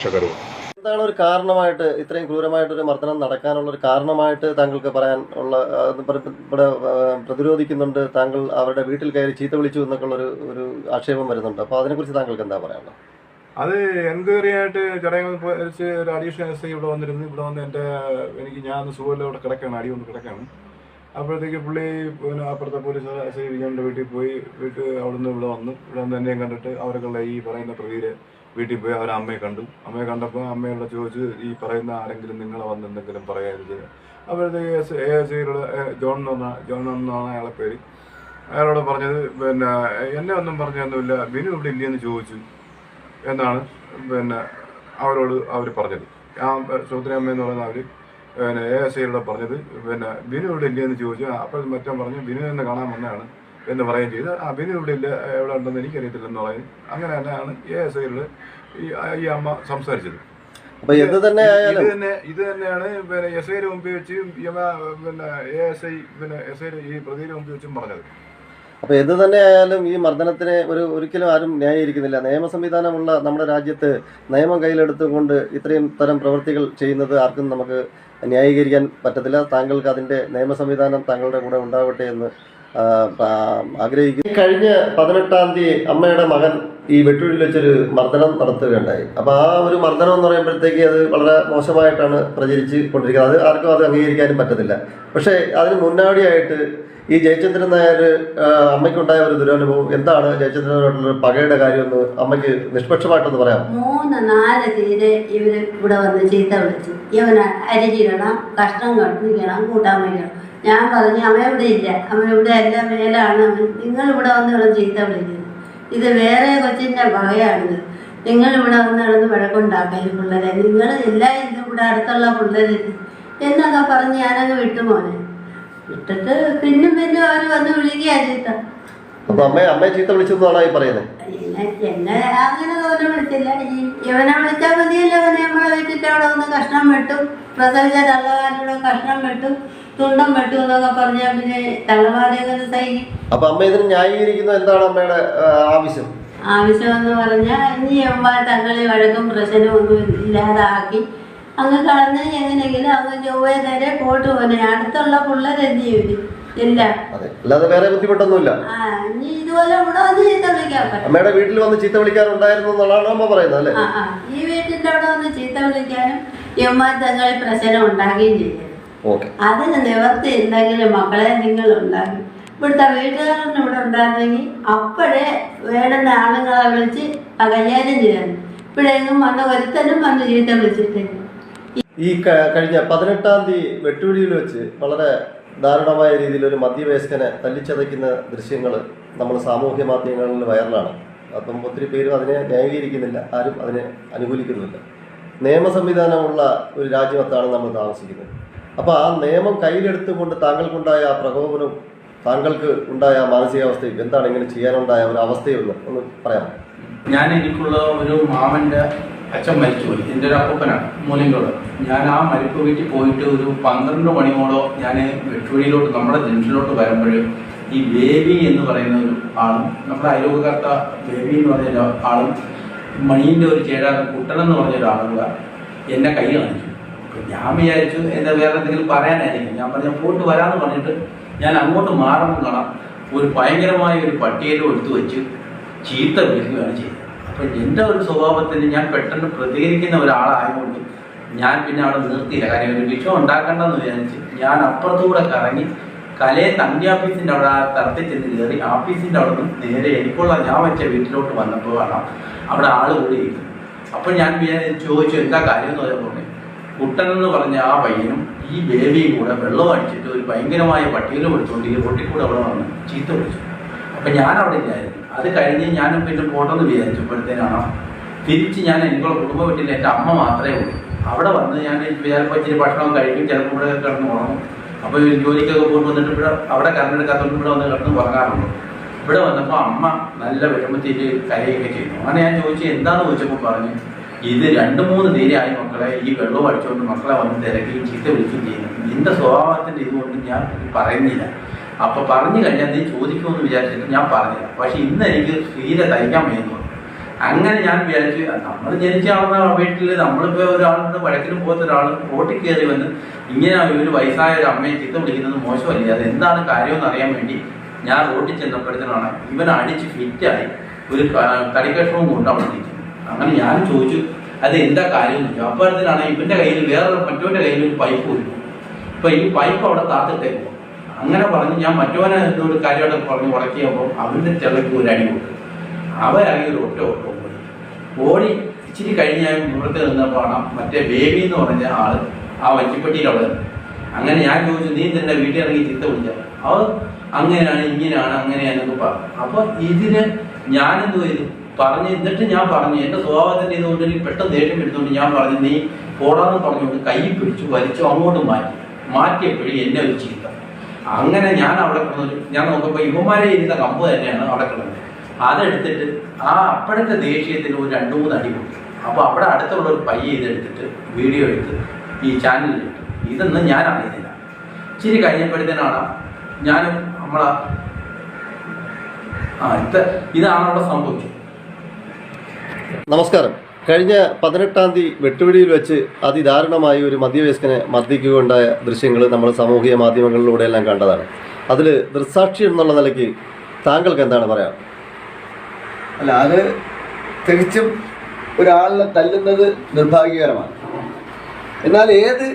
രക്ഷകരവും എന്താണ് ഒരു കാരണമായിട്ട് ഇത്രയും ക്രൂരമായിട്ട് ഒരു മർദ്ദനം നടക്കാനുള്ള ഒരു കാരണമായിട്ട് താങ്കൾക്ക് പറയാൻ ഉള്ള ഇവിടെ പ്രതിരോധിക്കുന്നുണ്ട് താങ്കൾ അവരുടെ വീട്ടിൽ കയറി ചീത്ത വിളിച്ചു എന്നൊക്കെ ഒരു ഒരു ആക്ഷേപം വരുന്നുണ്ട്. അപ്പോൾ അതിനെക്കുറിച്ച് താങ്കൾക്ക് എന്താ പറയാനുള്ളത്? അത് എൻക്വയറി ആയിട്ട് ചടയങ്ങൾ ഒരു അഡീഷണൽ എസ് ഐ ഇവിടെ വന്നിരുന്നു. ഇവിടെ വന്ന് എന്റെ എനിക്ക് ഞാൻ സുഖമില്ല ഇവിടെ കിടക്കാണ് അടി വന്ന് കിടക്കാണ് അപ്പോഴത്തേക്ക് പുള്ളി പിന്നെ അപ്പുറത്തെ പോലീസ് ശ്രീ വിജയന്റെ വീട്ടിൽ പോയി വീട്ടിൽ അവിടുന്ന് ഇവിടെ വന്നു. ഇവിടെ വന്ന് എന്നെയും കണ്ടിട്ട് അവർക്കുള്ള ഈ പറയുന്ന പ്രതിയെ വീട്ടിൽ പോയി അവരെ അമ്മയെ കണ്ടു. അമ്മയെ കണ്ടപ്പോൾ അമ്മയോട് ചോദിച്ചു ഈ പറയുന്ന ആരെങ്കിലും നിങ്ങളെ വന്ന് എന്തെങ്കിലും പറയരുത് അപ്പോഴത്തേക്ക് എ എസ് സിയിലുള്ള ജോൺ എന്ന് ജോൺ എന്നാണ് അയാളെ പേര്. അയാളോട് പറഞ്ഞത് പിന്നെ എന്നെ ഒന്നും പറഞ്ഞൊന്നുമില്ല. ബിനു ഇവിടെ ഇല്ലയെന്ന് ചോദിച്ചു. എന്നാണ് പിന്നെ അവരോട് അവർ പറഞ്ഞത്. ആ സുഹൃത്തിനമ്മ എന്ന് പറയുന്ന അവർ പിന്നെ എ എസ് ഐയോട് പറഞ്ഞത് പിന്നെ ബിനു ഇവിടെ ഇല്ലയെന്ന് ചോദിച്ചു. അപ്പോൾ മറ്റോ പറഞ്ഞു ബിനു എന്നെ കാണാൻ വന്നതാണ് എന്ന് പറയുകയും ചെയ്ത്. ആ ബിനു ഇവിടെ ഇല്ല എവിടെ ഉണ്ടെന്ന് എനിക്കറിയത്തില്ലെന്ന് പറയും അങ്ങനെ തന്നെയാണ് എ എസ് ഐയോട് ഈ ഈ അമ്മ സംസാരിച്ചത്. എന്ത് തന്നെ ഇത് തന്നെ ഇത് തന്നെയാണ് പിന്നെ എസ് ഐയുടെ മുമ്പിൽ വെച്ച് പിന്നെ എ എസ് ഐ പിന്നെ എസ് ഐ ഈ പ്രതിയുടെ മുമ്പിൽ വെച്ചും പറഞ്ഞത്. അപ്പൊ എന്ത് തന്നെ ആയാലും ഈ മർദ്ദനത്തിനെ ഒരു ഒരിക്കലും ആരും ന്യായീകരിക്കുന്നില്ല. നിയമ സംവിധാനമുള്ള നമ്മുടെ രാജ്യത്ത് നിയമം കയ്യിലെടുത്തുകൊണ്ട് ഇത്രയും തരം പ്രവൃത്തികൾ ചെയ്യുന്നത് ആർക്കും നമുക്ക് ന്യായീകരിക്കാൻ പറ്റത്തില്ല. താങ്കൾക്ക് അതിന്റെ നിയമ സംവിധാനം താങ്കളുടെ കൂടെ ഉണ്ടാവട്ടെ എന്ന് ആഗ്രഹിക്കുന്നു. കഴിഞ്ഞ പതിനെട്ടാം തീയതി അമ്മയുടെ മകൻ ഈ വെട്ടുഴിയിൽ വെച്ചൊരു മർദ്ദനം നടത്തുകയുണ്ടായി. അപ്പോൾ ആ ഒരു മർദ്ദനം എന്ന് പറയുമ്പോഴത്തേക്ക് അത് വളരെ മോശമായിട്ടാണ് പ്രചരിച്ച് കൊണ്ടിരിക്കുന്നത്. അത് ആർക്കും അത് അംഗീകരിക്കാനും പറ്റത്തില്ല. പക്ഷേ അതിന് മുന്നോടിയായിട്ട് ഈ ജയചന്ദ്രൻ നായർ അമ്മയ്ക്കുണ്ടായ ഒരു ദുരനുഭവം എന്താണ്? ജയചന്ദ്രനോടുള്ള പകയുടെ കാര്യമെന്ന് അമ്മയ്ക്ക് നിഷ്പക്ഷമായിട്ടൊന്ന് പറയാം മൂന്ന് നാല് തീരെ ഇവർ ഇവിടെ വന്ന് ചീത്ത വിളിച്ചു. ഇവനെ അരിഞ്ഞിടണം കഷ്ണം കട്ടിക്കണം കൂട്ടാൻ വയ്ക്കണം. ഞാൻ പറഞ്ഞു അവൻ ഇവിടെ ഇല്ല അവൻ ഇവിടെ എല്ലാം മേലാണ്. നിങ്ങൾ ഇവിടെ വന്ന് ചീത്ത വിളിക്കുന്നത് ഇത് വേറെ കൊച്ചിന്റെ വകയാണിത് നിങ്ങൾ ഇവിടെ വന്ന് കിടന്ന് പിള്ളേരെ. നിങ്ങൾ എല്ലാ ഇതും ഇവിടെ അടുത്തുള്ള പിള്ളേരെ എന്നൊക്കെ പറഞ്ഞ് ഞാനങ്ങ് വിട്ടു മോനെ. വിട്ടിട്ട് പിന്നും പിന്നും അവർ വന്ന് വിളിക്കുക ചീത്ത അപ്പൊ അമ്മ അമ്മയെ ചീത്ത വിളിച്ചെന്നാണ് ഈ പറയുന്നത് എന്നെ അങ്ങനെ തോന്നെ വിളിച്ചില്ല. ഇവനെ വിളിച്ചാൽ മതിയല്ലോ അവനെ നമ്മളെ വീട്ടിന്റെ അവിടെ വന്ന് കഷ്ണം വെട്ടും. പ്രസവിച്ച തള്ളകാരുടെ കഷ്ണം വെട്ടും. തുണ്ടം വെട്ടും എന്നൊക്കെ പറഞ്ഞാൽ പിന്നെ തള്ളമാരെയൊക്കെ സൈനി അപ്പൊ അമ്മ ഇതിന് ന്യായീകരിക്കുന്നത് എന്താണ് അമ്മയുടെ ആവശ്യം ആവശ്യം? എന്ന് പറഞ്ഞാൽ ഇനി അമ്മ തങ്ങളെ വഴക്കും പ്രശ്നവും ഒന്നും ഇല്ലാതാക്കി അങ്ങ് കളഞ്ഞ് എങ്ങനെയെങ്കിലും അങ്ങ് ചൊവ്വേ നേരെ പോട്ട് പോലെ അടുത്തുള്ള പിള്ളേരെന്ത് ചെയ്യും? ഇല്ല. അല്ലാതെ വേറെ ബുദ്ധിമുട്ടൊന്നുമില്ല. അമ്മയുടെ വീട്ടിൽ വന്ന് ചീത്ത വിളിക്കാറുണ്ടായിരുന്നു എന്നുള്ളതാണ് അമ്മ പറയുന്നത് അല്ലേ. ഈ വീട്ടിന്റെ അവിടെ വന്ന് ചീത്ത വിളിക്കാനും യമ്മാൻ തങ്ങളിൽ പ്രശ്നം ഉണ്ടാകുകയും ചെയ്യും. അതിന് നിവർത്തി ഉണ്ടെങ്കിലും മക്കളെ നിങ്ങൾ ഉണ്ടാകും ഇവിടുത്തെ വീട്ടുകാരൻ ഇവിടെ ഉണ്ടായിരുന്നെങ്കിൽ അപ്പോഴേ വേണ്ടുന്ന ആളുകളെ വിളിച്ച് കൈകാര്യം ചെയ്യാൻ. ഇവിടെ എങ്ങും വന്ന് ഒരുത്തനും വന്ന് ചീത്ത വിളിച്ചിട്ടില്ല. ഈ കഴിഞ്ഞ പതിനെട്ടാം തീയതി വെട്ടുവിളിയിൽ വെച്ച് വളരെ ദാരുണമായ രീതിയിൽ ഒരു മധ്യവയസ്കനെ തല്ലിച്ചതയ്ക്കുന്ന ദൃശ്യങ്ങൾ നമ്മൾ സാമൂഹ്യ മാധ്യമങ്ങളിൽ വൈറലാണ്. അപ്പം ഒത്തിരി പേരും അതിനെ ന്യായീകരിക്കുന്നില്ല. ആരും അതിനെ അനുകൂലിക്കുന്നില്ല. നിയമ സംവിധാനമുള്ള ഒരു രാജ്യമത്താണ് നമ്മൾ താമസിക്കുന്നത്. അപ്പോൾ ആ നിയമം കയ്യിലെടുത്തുകൊണ്ട് താങ്കൾക്കുണ്ടായ ആ പ്രകോപനവും താങ്കൾക്ക് ഉണ്ടായ മാനസികാവസ്ഥയും എന്താണ് ഇങ്ങനെ ചെയ്യാനുണ്ടായ ഒരു അവസ്ഥയൊന്ന് ഒന്ന് പറയാമോ? ഞാൻ എനിക്കുള്ള ഒരു മാമന്റെ അച്ഛൻ മരിച്ചുപോയി. എന്റെ ഒരു അപ്പൂപ്പനാണ് മൂലങ്കോട്. ഞാൻ ആ മരിപ്പ് വീട്ടിൽ പോയിട്ട് ഒരു പന്ത്രണ്ട് മണിയോളോ ഞാൻ വെട്ടുവഴിയിലോട്ട് നമ്മുടെ ജംഗ്ഷനിലോട്ട് വരുമ്പോൾ ഈ ബേബി എന്ന് പറയുന്ന ഒരു ആളും നമ്മുടെ അയൽവകർത്ത ബേബി എന്ന് പറയുന്ന ആളും മണീന്റെ ഒരു ചേരാ കുട്ടൻ എന്ന് പറഞ്ഞ ഒരാളുക എന്നെ കൈ കാണിച്ചു. ഞാൻ വിചാരിച്ചു എന്താ വേറെ എന്തെങ്കിലും പറയാനായിരിക്കും? ഞാൻ പറഞ്ഞ പോയിട്ട് വരാമെന്ന് പറഞ്ഞിട്ട് ഞാൻ അങ്ങോട്ട് മാറണം കാണാം ഒരു ഭയങ്കരമായ ഒരു പട്ടിയേലും എടുത്തു വെച്ച് ചീത്ത വിളിക്കുകയാണ് ചെയ്തത്. അപ്പം എന്റെ ഒരു സ്വഭാവത്തിന് ഞാൻ പെട്ടെന്ന് പ്രതികരിക്കുന്ന ഒരാളായതുകൊണ്ട് ഞാൻ പിന്നെ അവിടെ നിർത്തിയില്ല. കാര്യം ഒരു വിഷയം ഉണ്ടാക്കണ്ടെന്ന് വിചാരിച്ച് ഞാൻ അപ്പുറത്തൂടെ കറങ്ങി കലയെ തങ്കി ആഫീസിന്റെ അവിടെ തറത്തിൽ ചെന്ന് കയറി ആഫീസിന്റെ അവിടെ നിന്ന് നേരെ എനിക്കുള്ള ഞാൻ വെച്ച വീട്ടിലോട്ട് വന്നപ്പോൾ കാണാം അവിടെ ആൾ കൂടി അപ്പോൾ ഞാൻ ചോദിച്ചു എന്താ കാര്യം? എന്ന് പറഞ്ഞപ്പോൾ കുട്ടൻ എന്ന് പറഞ്ഞ ആ പയ്യനും ഈ ബേബിയും കൂടെ വെള്ളം അടിച്ചിട്ട് ഒരു ഭയങ്കരമായ പട്ടികയിലും എടുത്തുകൊണ്ട് ഈ പൊട്ടിക്കൂടെ അവിടെ വന്ന് ചീത്ത വിളിച്ചു. അപ്പം ഞാൻ അവിടെ ഇല്ലായിരുന്നു. അത് കഴിഞ്ഞ് ഞാൻ പിന്നെ പോട്ടെന്ന് വിചാരിച്ചപ്പോഴത്തേനാണ് തിരിച്ച് ഞാൻ എനിക്കുള്ള കുടുംബ വീട്ടിൽ എന്റെ അമ്മ മാത്രമേ ഉള്ളൂ. അവിടെ വന്ന് ഞാൻ ചിലപ്പോൾ ഇച്ചിരി ഭക്ഷണം കഴിക്കും ചിലപ്പോൾ ഇവിടെ കിടന്ന് ഉറങ്ങും. അപ്പോൾ ജോലിക്കൊക്കെ പോയിട്ട് വന്നിട്ട് ഇവിടെ അവിടെ കറണ്ടെടുക്കാത്തതുകൊണ്ട് ഇവിടെ വന്ന് കിടന്ന് ഉറങ്ങാറുണ്ട്. ഇവിടെ വന്നപ്പോൾ അമ്മ നല്ല വിഷമത്തിൽ കരയൊക്കെ ചെയ്യുന്നു അങ്ങനെ ഞാൻ ചോദിച്ചു എന്താണെന്ന് ചോദിച്ചപ്പോൾ പറഞ്ഞു ഇത് രണ്ട് മൂന്ന് നേരെയായി മക്കളെ ഈ വെള്ളം അടിച്ചുകൊണ്ട് മക്കളെ വന്ന് തിരക്കുകയും ചീത്ത വിളിക്കുകയും ചെയ്യുന്നു. നിന്റെ സ്വഭാവത്തിന്റെ ഇതുകൊണ്ട് ഞാൻ പറയുന്നില്ല. അപ്പൊ പറഞ്ഞു കഴിഞ്ഞാൽ നീ ചോദിക്കുമെന്ന് വിചാരിച്ചിട്ട് ഞാൻ പറഞ്ഞില്ല. പക്ഷെ ഇന്ന് എനിക്ക് തീരെ തയ്ക്കാൻ വേണ്ടി അങ്ങനെ ഞാൻ വിചാരിച്ചു നമ്മൾ ജനിച്ച ആളുടെ വീട്ടിൽ നമ്മളിപ്പോ ഒരാളുടെ വഴക്കിലും പോകാത്ത ഒരാൾ ഓട്ടി കയറി വന്ന് ഇങ്ങനെ ഒരു വയസ്സായ ഒരു അമ്മയെ ചിത്തം വിളിക്കുന്നത് മോശമല്ലേ? അത് എന്താണ് കാര്യമെന്ന് അറിയാൻ വേണ്ടി ഞാൻ റോട്ടിൽ ചെന്നപ്പോഴത്തേനാണ് ഇവൻ അടിച്ച് ഫിറ്റായി ഒരു തടിക്കഷ്ണവും കൊണ്ട് അവിടെ നിൽക്കുന്നു അങ്ങനെ ഞാൻ ചോദിച്ചു അത് എന്താ കാര്യം ചോദിച്ചു. അപ്പോഴത്തേനാണ് ഇവന്റെ കയ്യിൽ വേറെ മറ്റവന്റെ കയ്യിൽ ഒരു പൈപ്പ് കൊടുക്കും ഇപ്പൊ ഈ പൈപ്പ് അവിടെ താത്തിട്ടേക്കും അങ്ങനെ പറഞ്ഞ് ഞാൻ മറ്റവനെ എന്തോ ഒരു കാര്യമായിട്ട് പറഞ്ഞ് ഉറക്കിയപ്പോൾ അവന്റെ ചെള്ളക്ക് ഒരു അടി കൊടുത്തു. അവൻ ഒരു ഒറ്റ ഓട്ടം ഓടി. ഇച്ചിരി കഴിഞ്ഞ് ഞാൻ ഇവിടുത്തെ നിന്നപ്പോൾ കാണാം മറ്റേ ബേബി എന്ന് പറഞ്ഞ ആൾ ആ വഞ്ചിപ്പെട്ടിയിൽ അവിടെ അങ്ങനെ ഞാൻ ചോദിച്ചു നീ തന്നെ വീട്ടിൽ ഇറങ്ങി ചിത്ത വിളിച്ച അവ അങ്ങനെയാണ് ഇങ്ങനെയാണ് അങ്ങനെയാണെന്നൊക്കെ പറഞ്ഞു. അപ്പൊ ഇതിന് ഞാനെന്തോ ചെയ്തു? പറഞ്ഞ് എന്നിട്ട് ഞാൻ പറഞ്ഞു എന്റെ സ്വഭാവത്തിന്റെ ഇതുകൊണ്ട് എനിക്ക് പെട്ടെന്ന് ദേഷ്യം എടുത്തുകൊണ്ട് ഞാൻ പറഞ്ഞു നീ പോടാന്ന് പറഞ്ഞുകൊണ്ട് കൈ പിടിച്ചു വലിച്ചു അങ്ങോട്ട് മാറ്റി. മാറ്റിയപ്പോഴും എന്നെ ഒരു ചീത്ത. അങ്ങനെ ഞാൻ അവിടെ കിടന്നു. ഞാൻ നോക്കുമ്പോൾ ഇവന്മാരെ ഇരുന്ന കമ്പ് തന്നെയാണ് അവിടെ കിടന്നത്. അതെടുത്തിട്ട് ആ അപ്പോഴത്തെ ദേഷ്യത്തിന് ഒരു രണ്ട് മൂന്ന് അടി കൊടുത്തു. അപ്പോൾ അവിടെ അടുത്തുള്ള ഒരു പയ്യ ഇതെടുത്തിട്ട് വീഡിയോ എടുത്ത് ഈ ചാനലിൽ ഇട്ടു. ഇതൊന്നും ഞാൻ അറിയുന്നില്ല. ഇച്ചിരി കഴിഞ്ഞപ്പോഴത്തേനാണ് ഞാനും നമ്മളെ ആ ഇത് ഇതാണ് അവിടെ സംഭവിച്ചത്. നമസ്കാരം. കഴിഞ്ഞ പതിനെട്ടാം തീയതി വെട്ടുപിടിയിൽ വെച്ച് അതിദാരുണമായ ഒരു മധ്യവയസ്കനെ മർദ്ദിക്കുകയുണ്ടായ ദൃശ്യങ്ങൾ നമ്മൾ സാമൂഹിക മാധ്യമങ്ങളിലൂടെ എല്ലാം കണ്ടതാണ്. അതിൽ ദൃസാക്ഷി എന്നുള്ള നിലയ്ക്ക് താങ്കൾക്ക് എന്താണ് പറയാം അല്ല അത് തികച്ചും ഒരാളിനെ തല്ലുന്നത് നിർഭാഗ്യകരമാണ്. എന്നാൽ ഏത്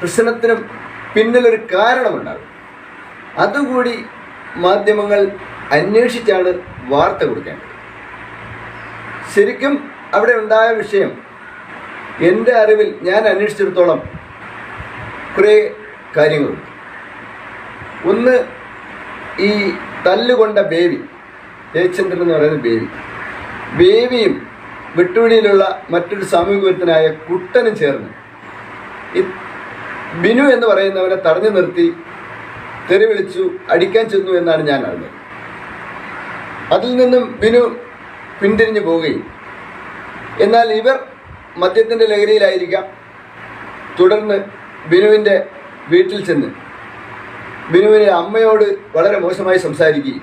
പ്രശ്നത്തിനും പിന്നിലൊരു കാരണമുണ്ടാകും. അതുകൂടി മാധ്യമങ്ങൾ അന്വേഷിച്ചാണ് വാർത്ത കൊടുക്കേണ്ടത്. ശരിക്കും അവിടെ ഉണ്ടായ വിഷയം എന്റെ അറിവിൽ ഞാൻ അന്വേഷിച്ചിടത്തോളം കുറേ കാര്യങ്ങളുണ്ട്. ഒന്ന് ഈ തല്ലുകൊണ്ട ബേബി ജയചന്ദ്രൻ എന്ന് പറയുന്ന ബേബി ബേബിയും വെട്ടുവിളിയിലുള്ള മറ്റൊരു സാമൂഹികത്തിനായ കുട്ടനും ചേർന്ന് ബിനു എന്ന് പറയുന്നവനെ തടഞ്ഞു നിർത്തി തെറി വിളിച്ചു അടിക്കാൻ ചെന്നു എന്നാണ് ഞാൻ അറിഞ്ഞത്. അതിൽ നിന്നും ബിനു പിന്തിരിഞ്ഞു പോവുകയും. എന്നാൽ ഇവർ മദ്യത്തിന്റെ ലഹരിയിലായിരിക്കാം. തുടർന്ന് ബിനുവിന്റെ വീട്ടിൽ ചെന്ന് ബിനുവിനെ അമ്മയോട് വളരെ മോശമായി സംസാരിക്കുകയും.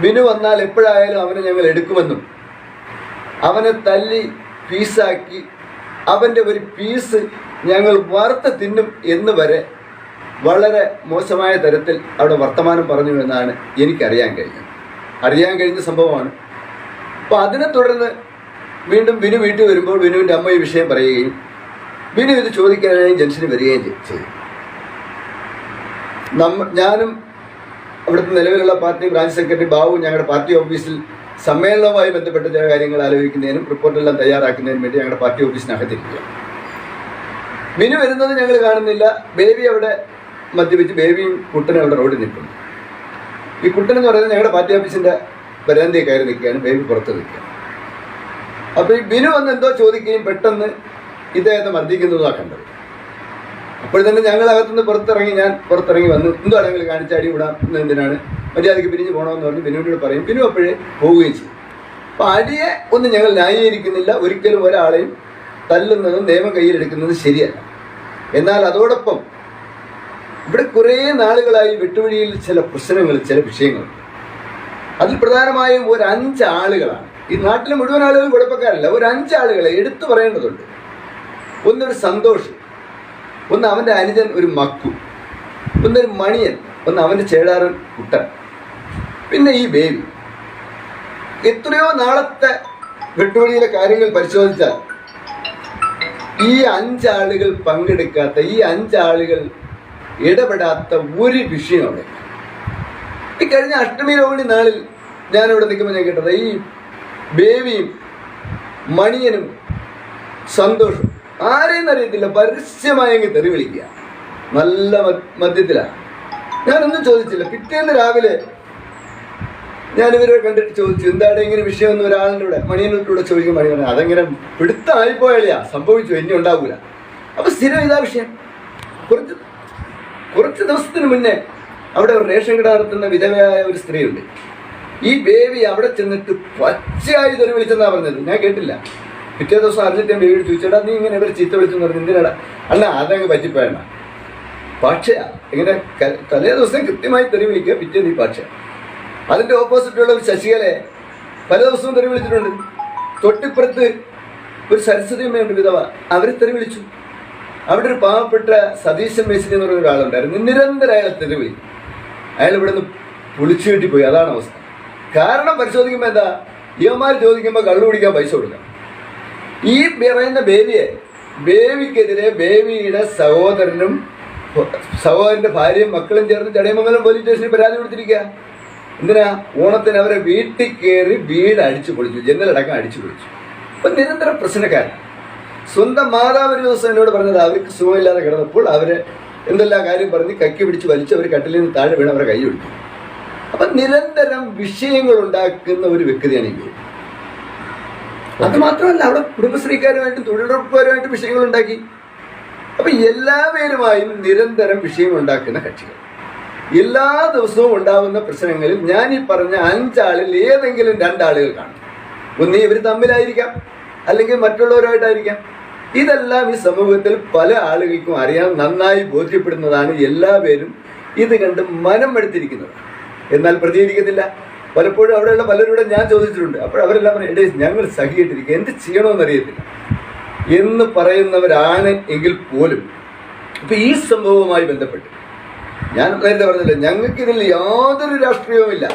ബിനു വന്നാൽ എപ്പോഴായാലും അവനെ ഞങ്ങൾ എടുക്കുമെന്നും അവനെ തല്ലി പീസാക്കി അവന്റെ ഒരു പീസ് ഞങ്ങൾ വറുത്ത് തിന്നും എന്ന് വരെ വളരെ മോശമായ തരത്തിൽ അവിടെ വർത്തമാനം പറഞ്ഞു എന്നാണ് എനിക്കറിയാൻ കഴിഞ്ഞത്. അറിയാൻ കഴിഞ്ഞ സംഭവമാണ്. അപ്പോൾ അതിനെ തുടർന്ന് വീണ്ടും ബിനു വീട്ടിൽ വരുമ്പോൾ ബിനുവിന്റെ അമ്മ ഈ വിഷയം പറയുകയും ബിനു ഇത് ചോദിക്കാനായി ജെൻസിന് വരികയും ചെയ്തു. നമ്മ ഞാനും അവിടുത്തെ നിലവിലുള്ള പാർട്ടി ബ്രാഞ്ച് സെക്രട്ടറി ബാബു ഞങ്ങളുടെ പാർട്ടി ഓഫീസിൽ സമ്മേളനവുമായി ബന്ധപ്പെട്ട ചില കാര്യങ്ങൾ ആലോചിക്കുന്നതിനും റിപ്പോർട്ടെല്ലാം തയ്യാറാക്കുന്നതിനും വേണ്ടി ഞങ്ങളുടെ പാർട്ടി ഓഫീസിനകത്തിരിക്കുക. മിനു വരുന്നത് ഞങ്ങൾ കാണുന്നില്ല. ബേബി അവിടെ മദ്യപിച്ച് ബേബിയും കുട്ടനും അവിടെ റോഡിൽ നിൽക്കുന്നു. ഈ കുട്ടൻ എന്ന് പറയുന്നത് ഞങ്ങളുടെ പാർട്ടി ഓഫീസിന്റെ വരാന്തയിൽ കയറി നിൽക്കുകയാണ് ബേബി പുറത്ത് നിൽക്കുക അപ്പോൾ ഈ ബിനു വന്ന് എന്തോ ചോദിക്കുകയും പെട്ടെന്ന് ഇദ്ദേഹത്തെ മർദ്ദിക്കുന്നതാണ് കണ്ടത്. അപ്പോൾ തന്നെ ഞങ്ങൾ അകത്തുനിന്ന് പുറത്തിറങ്ങി ഞാൻ പുറത്തിറങ്ങി വന്നു എന്തോ ഞങ്ങൾ കാണിച്ചാടി വിടാം എന്തിനാണ്? മര്യാദയ്ക്ക് പിരിഞ്ഞ് പോകണമെന്ന് പറഞ്ഞ് ബിനുവിനോട് പറയും. ബിനു അപ്പോഴേ പോവുകയും ചെയ്യും അപ്പോൾ അടിയെ ഒന്നും ഞങ്ങൾ ന്യായീകരിക്കുന്നില്ല. ഒരിക്കലും ഒരാളെയും തല്ലുന്നതും നിയമം കയ്യിലെടുക്കുന്നതും ശരിയല്ല. എന്നാൽ അതോടൊപ്പം ഇവിടെ കുറേ നാളുകളായി വെട്ടുവഴിയിൽ ചില പ്രശ്നങ്ങൾ ചില വിഷയങ്ങൾ അതിൽ പ്രധാനമായും ഒരു അഞ്ച് ആളുകളാണ്. ഈ നാട്ടിലെ മുഴുവൻ ആളുകൾ കുഴപ്പക്കാരല്ല. ഒരു അഞ്ച് ആളുകളെ എടുത്തു പറയേണ്ടതുണ്ട്. ഒന്നൊരു സന്തോഷ് ഒന്ന് അവന്റെ അനുജൻ ഒരു മക്കു ഒന്നൊരു മണിയൻ ഒന്ന് അവന്റെ ചേടാറൻ കുട്ടൻ. പിന്നെ ഈ ബേബി. എത്രയോ നാളത്തെ വെട്ടുവഴിയിലെ കാര്യങ്ങൾ പരിശോധിച്ചാൽ ഈ അഞ്ചാളുകൾ പങ്കെടുക്കാത്ത ഈ അഞ്ചാളുകൾ ഇടപെടാത്ത ഒരു വിഷയം അവിടെ ഇല്ല. ഈ കഴിഞ്ഞ അഷ്ടമി രോഹിണി നാളിൽ ഞാനിവിടെ നിൽക്കുമ്പോൾ ഞാൻ കേട്ടത്. ഈ ബേബിയും മണിയനും സന്തോഷം. ആരെയും അറിയത്തില്ല. പരസ്യമായി അങ്ങ് തെറി വിളിക്കുക. നല്ല മദ്യത്തിലാണ് ഞാനൊന്നും ചോദിച്ചില്ല. പിറ്റേന്ന് രാവിലെ ഞാൻ ഇവരെ കണ്ടിട്ട് ചോദിച്ചു എന്താണ് ഇങ്ങനെ വിഷയം എന്ന് ഒരാളിന്റെ കൂടെ മണിയനോട് ചോദിക്കും മണി പറഞ്ഞു അതെങ്ങനെ പിടുത്തമായിപ്പോയാളിയാ. സംഭവിച്ചു. ഇനി ഉണ്ടാവൂല. അപ്പൊ സ്ഥിരം ഇതാ വിഷയം. കുറച്ച് കുറച്ച് ദിവസത്തിന് മുന്നേ അവിടെ ഒരു റേഷൻ കട നടത്തുന്ന വിധവയായ ഒരു സ്ത്രീയുണ്ട്. ഈ ബേബി അവിടെ ചെന്നിട്ട് പച്ചയായി തെറി വിളിച്ചെന്നാ പറഞ്ഞത്. ഞാൻ കേട്ടില്ല. പിറ്റേ ദിവസം അറിഞ്ഞിട്ട് ഞാൻ ബേബി ചോദിച്ചേടാ നീ ഇങ്ങനെ ഇവർ ചീത്ത വിളിച്ചെന്ന് പറഞ്ഞു എന്തിനാടാ? അല്ല അതങ്ങ് പറ്റിപ്പോയണ പക്ഷേ ഇങ്ങനെ തലേ ദിവസം കൃത്യമായി തെറി വിളിക്കുക പിറ്റേ നീ പക്ഷ. അതിന്റെ ഓപ്പോസിറ്റുള്ള ഒരു ശശികലയെ പല ദിവസവും തെറി വിളിച്ചിട്ടുണ്ട്. തൊട്ടിപ്പുറത്ത് ഒരു സരസ്വതി അമ്മയുണ്ട് വിധവ. അവരെ തെറി വിളിച്ചു. അവിടെ ഒരു പാവപ്പെട്ട സതീശൻ മേശിനി എന്ന് പറയുന്ന ഒരാളുണ്ടായിരുന്നു. നിരന്തരം അയാൾ തെറി വിളിക്കും. അയാൾ ഇവിടെ നിന്ന് പൊളിച്ചു കിട്ടിപ്പോയി. അതാണ് അവസ്ഥ. കാരണം പരിശോധിക്കുമ്പോൾ എന്താ? ഇവന്മാർ ചോദിക്കുമ്പോൾ കള്ളു കുടിക്കാൻ പൈസ കൊടുക്കാം. ഈ പറയുന്ന ബേബിയെ ബേബിക്കെതിരെ ബേബിയുടെ സഹോദരനും സഹോദരന്റെ ഭാര്യയും മക്കളും ചേർന്ന് ചടയമംഗലം പോലീസ് സ്റ്റേഷനിൽ പരാതി കൊടുത്തിരിക്കുക എന്തിനാ? ഓണത്തിന് അവരെ വീട്ടിൽ കയറി വീട് അടിച്ചു പൊളിച്ചു. ജനലടക്കം അടിച്ചു പൊളിച്ചു. അപ്പൊ നിരന്തര പ്രശ്നക്കാരൻ. സ്വന്തം മാതാവ് ഒരു ദിവസം എന്നോട് പറഞ്ഞത് അവർക്ക് സുഖമില്ലാതെ കിടന്നപ്പോൾ അവർ എന്തെല്ലാം കാര്യം പറഞ്ഞ് കക്കി പിടിച്ച് വലിച്ച് അവർ കട്ടിലിൽ നിന്ന് താഴെ വീണ് അവരെ കൈ ഒഴിച്ചു അപ്പൊ നിരന്തരം വിഷയങ്ങൾ ഉണ്ടാക്കുന്ന ഒരു വ്യക്തിയാണ് ഈ ഗുരു. അത് മാത്രമല്ല അവിടെ കുടുംബശ്രീക്കാരുമായിട്ടും തൊഴിലുറപ്പുകാരുമായിട്ടും വിഷയങ്ങൾ ഉണ്ടാക്കി. അപ്പൊ എല്ലാവരുമായും നിരന്തരം വിഷയം ഉണ്ടാക്കുന്ന കക്ഷികൾ. എല്ലാ ദിവസവും ഉണ്ടാകുന്ന പ്രശ്നങ്ങളിൽ ഞാൻ ഈ പറഞ്ഞ അഞ്ചാളിൽ ഏതെങ്കിലും രണ്ടാളുകൾ കാണും. ഒന്നീ ഇവർ തമ്മിലായിരിക്കാം അല്ലെങ്കിൽ മറ്റുള്ളവരായിട്ടായിരിക്കാം ഇതെല്ലാം ഈ സമൂഹത്തിൽ പല ആളുകൾക്കും അറിയാൻ നന്നായി ബോധ്യപ്പെടുന്നതാണ് എല്ലാവരും ഇത് കണ്ട് മനം എടുത്തിരിക്കുന്നത്. എന്നാൽ പ്രതികരിക്കുന്നില്ല. പലപ്പോഴും അവിടെയുള്ള പലരോടും ഞാൻ ചോദിച്ചിട്ടുണ്ട്. അപ്പോൾ അവരെല്ലാം പറയും എടേ ഞങ്ങൾ സഹിയിട്ടിരിക്കുക. എന്ത് ചെയ്യണമെന്നറിയത്തില്ല എന്ന് പറയുന്നവരാണ് എങ്കിൽ പോലും ഇപ്പം ഈ സംഭവവുമായി ബന്ധപ്പെട്ട് ഞാൻ നേരത്തെ പറഞ്ഞില്ല ഞങ്ങൾക്കിതിൽ യാതൊരു രാഷ്ട്രീയവുമില്ല.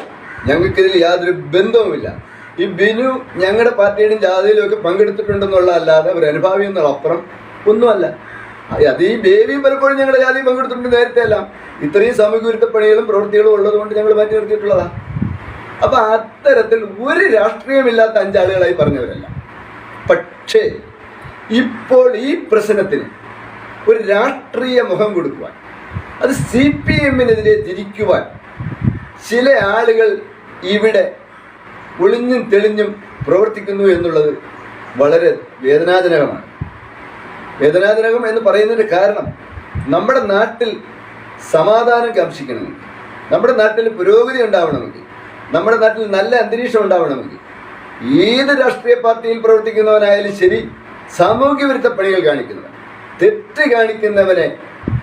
ഞങ്ങൾക്കിതിൽ യാതൊരു ബന്ധവുമില്ല. ഈ ബിനു ഞങ്ങളുടെ പാർട്ടിയുടെയും ജാഥയിലും ഒക്കെ പങ്കെടുത്തിട്ടുണ്ടെന്നുള്ള അല്ലാതെ ഒരു അനുഭാവി എന്നുള്ള അപ്പുറം ഒന്നുമല്ല. അത് ഈ ബേബിയും പലപ്പോഴും ഞങ്ങളുടെ ജാതി പങ്കെടുത്തിട്ടുണ്ട് നേരത്തെ എല്ലാം. ഇത്രയും സാമൂഹ്യ വിരുദ്ധ പണികളും പ്രവൃത്തികളും ഉള്ളതുകൊണ്ട് ഞങ്ങൾ മാറ്റി നിർത്തിയിട്ടുള്ളതാ. അപ്പൊ അത്തരത്തിൽ ഒരു രാഷ്ട്രീയമില്ലാത്ത അഞ്ചാളുകളായി പറഞ്ഞവരല്ല. പക്ഷേ ഇപ്പോൾ ഈ പ്രശ്നത്തിന് ഒരു രാഷ്ട്രീയ മുഖം കൊടുക്കുവാൻ അത് സി പി എമ്മിനെതിരെ തിരിക്കുവാൻ ചില ആളുകൾ ഇവിടെ ഒളിഞ്ഞും തെളിഞ്ഞും പ്രവർത്തിക്കുന്നു എന്നുള്ളത് വളരെ വേദനാജനകമാണ്. വേദനാജനകം എന്ന് പറയുന്നതിന് കാരണം നമ്മുടെ നാട്ടിൽ സമാധാനം കാംക്ഷിക്കണമെങ്കിൽ നമ്മുടെ നാട്ടിൽ പുരോഗതി ഉണ്ടാവണമെങ്കിൽ നമ്മുടെ നാട്ടിൽ നല്ല അന്തരീക്ഷം ഉണ്ടാവണമെങ്കിൽ ഏത് രാഷ്ട്രീയ പാർട്ടിയിൽ പ്രവർത്തിക്കുന്നവനായാലും ശരി സാമൂഹ്യ വിരുദ്ധ പണികൾ കാണിക്കുന്നവൻ തെറ്റ് കാണിക്കുന്നവനെ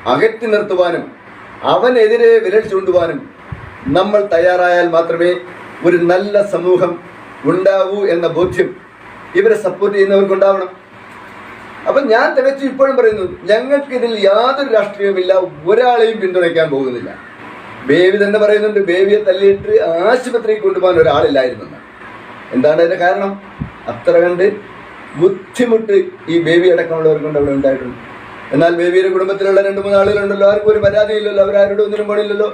അകറ്റി നിർത്തുവാനും അവനെതിരെ വിരൽ ചൂണ്ടുവാനും നമ്മൾ തയ്യാറായാൽ മാത്രമേ ഒരു നല്ല സമൂഹം ഉണ്ടാവൂ എന്ന ബോധ്യം ഇവരെ സപ്പോർട്ട് ചെയ്യുന്നവർക്കുണ്ടാവണം. അപ്പൊ ഞാൻ തികച്ചും ഇപ്പോഴും പറയുന്നു ഞങ്ങൾക്ക് ഇതിൽ യാതൊരു രാഷ്ട്രീയവുമില്ല ഒരാളെയും പിന്തുണയ്ക്കാൻ പോകുന്നില്ല. ബേബി തന്നെ പറയുന്നുണ്ട് ബേബിയെ തല്ലിയിട്ട് ആശുപത്രിയിൽ കൊണ്ടുപോകാൻ ഒരാളില്ലായിരുന്നു എന്താണ് അതിന്റെ കാരണം? അത്ര കണ്ട് ബുദ്ധിമുട്ട് ഈ ബേബി അടക്കമുള്ളവർ കൊണ്ട് അവിടെ ഉണ്ടായിട്ടുണ്ട്. എന്നാൽ ബേബിയുടെ കുടുംബത്തിലുള്ള രണ്ട് മൂന്ന് ആളുകളുണ്ടല്ലോ ആർക്കും ഒരു പരാതിയില്ലല്ലോ അവരാരുടെ ഒന്നിനും പണിയില്ലല്ലോ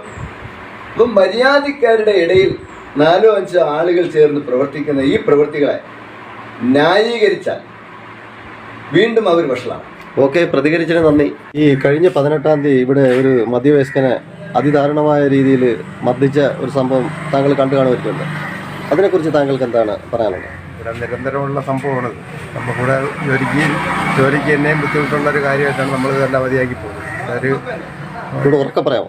അപ്പം മര്യാദക്കാരുടെ ഇടയിൽ നാലോ അഞ്ചോ ആളുകൾ ചേർന്ന് പ്രവർത്തിക്കുന്ന ഈ പ്രവൃത്തികളെ ന്യായീകരിച്ചാൽ വീണ്ടും അവർ വഷളാണ്. ഓക്കെ പ്രതികരിച്ചതിന് നന്ദി. ഈ കഴിഞ്ഞ പതിനെട്ടാം തീയതി ഇവിടെ ഒരു മധ്യവയസ്കനെ അതിദാരുണമായ രീതിയിൽ മർദ്ദിച്ച ഒരു സംഭവം താങ്കൾ കണ്ടു കാണുമായിട്ടുണ്ട് അതിനെക്കുറിച്ച് താങ്കൾക്ക് എന്താണ് പറയാനുള്ളത്? ഇവിടെ നിരന്തരമുള്ള സംഭവമാണത്. നമുക്കിവിടെ ജോലിക്ക് ജോലിക്ക് എന്നെയും ബുദ്ധിമുട്ടുള്ള ഒരു കാര്യമായിട്ടാണ് നമ്മൾ ഇതെല്ലാം മതിയാക്കി പോകുന്നത്. ഒരു ഇവിടെ ഉറക്കെ പറയാമോ?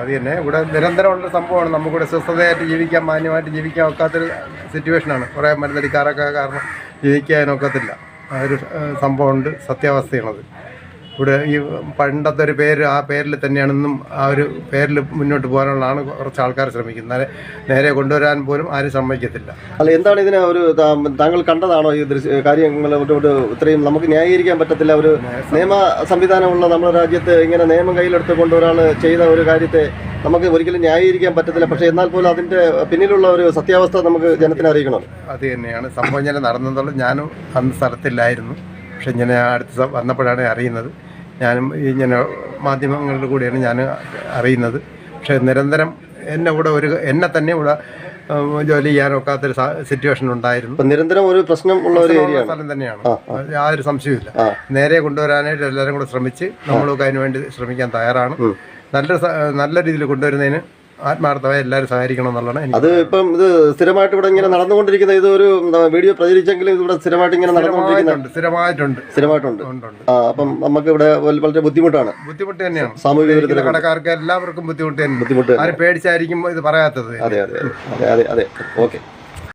അത് തന്നെ. ഇവിടെ നിരന്തരമുള്ള സംഭവമാണ്. നമുക്കിവിടെ സ്വസ്ഥതയായിട്ട് ജീവിക്കാൻ മാന്യമായിട്ട് ജീവിക്കാൻ ഒക്കാത്തൊരു സിറ്റുവേഷനാണ്. കുറേ മരുന്നടിക്കാരൊക്കെ കാരണം ജീവിക്കാനൊക്കത്തില്ല. ആ ഒരു സംഭവമുണ്ട് സത്യാവസ്ഥയാണത്. ഇവിടെ ഈ പണ്ടത്തെ ഒരു പേര് ആ പേരിൽ തന്നെയാണ് ഇന്നും ആ ഒരു പേരിൽ മുന്നോട്ട് പോകാനുള്ളതാണ് കുറച്ച് ആൾക്കാർ ശ്രമിക്കുന്നത്. നേരെ- നേരെ കൊണ്ടുവരാൻ പോലും ആരും സമ്മതിക്കത്തില്ല. അല്ല എന്താണ് ഇതിനെ ഒരു താങ്കൾ കണ്ടതാണോ ഈ ദൃശ്യ കാര്യങ്ങൾ ഇത്രയും നമുക്ക് ന്യായീകരിക്കാൻ പറ്റത്തില്ല? ഒരു നിയമ സംവിധാനമുള്ള നമ്മുടെ രാജ്യത്ത് ഇങ്ങനെ നിയമം കയ്യിലെടുത്ത് ഒരാൾ ചെയ്ത ഒരു കാര്യത്തെ നമുക്ക് ഒരിക്കലും ന്യായീകരിക്കാൻ പറ്റത്തില്ല. പക്ഷേ എന്നാൽ പോലും അതിന്റെ പിന്നിലുള്ള ഒരു സത്യാവസ്ഥ നമുക്ക് ജനത്തിന് അറിയിക്കണം? അത് തന്നെയാണ്. സംഭവം ഞാൻ നടന്നതോളം ഞാനും അന്ന് സ്ഥലത്തില്ലായിരുന്നു. പക്ഷെ ഇങ്ങനെ അടുത്ത് വന്നപ്പോഴാണ് അറിയുന്നത്. ഞാനും ഇങ്ങനെ മാധ്യമങ്ങളുടെ കൂടെയാണ് ഞാൻ അറിയുന്നത്. പക്ഷേ നിരന്തരം എന്നെ ഇവിടെ ഒരു എന്നെ തന്നെ ഇവിടെ ജോലി ചെയ്യാനൊക്കാത്തൊരു സിറ്റുവേഷൻ ഉണ്ടായിരുന്നു. നിരന്തരം ഒരു പ്രശ്നം ഉള്ള ഒരു സ്ഥലം തന്നെയാണ്. ആ, ഒരു സംശയമില്ല നേരെ കൊണ്ടുവരാനായിട്ട് എല്ലാവരും കൂടെ ശ്രമിച്ച് നമ്മളൊക്കെ അതിന് വേണ്ടി ശ്രമിക്കാൻ തയ്യാറാണ്. നല്ല നല്ല രീതിയിൽ കൊണ്ടുവരുന്നതിന് ആത്മാർത്ഥമായി എല്ലാവരും സഹകരിക്കണം എന്നുള്ളതാണ് അത് ഇപ്പം ഇത് സ്ഥിരമായിട്ട് ഇവിടെ ഇങ്ങനെ നടന്നുകൊണ്ടിരിക്കുന്ന ഇത് ഒരു വീഡിയോ പ്രചരിച്ചെങ്കിലും ഇവിടെ സ്ഥിരമായിട്ട് ഇങ്ങനെ നടന്നുകൊണ്ടിരിക്കുന്നുണ്ട് സ്ഥിരമായിട്ടുണ്ട്. സ്ഥിരമായിട്ടുണ്ട്. ആ അപ്പം നമുക്ക് ഇവിടെ വളരെ ബുദ്ധിമുട്ടാണ്. ബുദ്ധിമുട്ട് തന്നെയാണ്. സാമൂഹിക കടക്കാർക്ക് എല്ലാവർക്കും ബുദ്ധിമുട്ട് ബുദ്ധിമുട്ട് ആരും പേടിച്ചായിരിക്കും ഇത് പറയാത്തത്. അതെ അതെ അതെ അതെ അതെ. ഓക്കെ.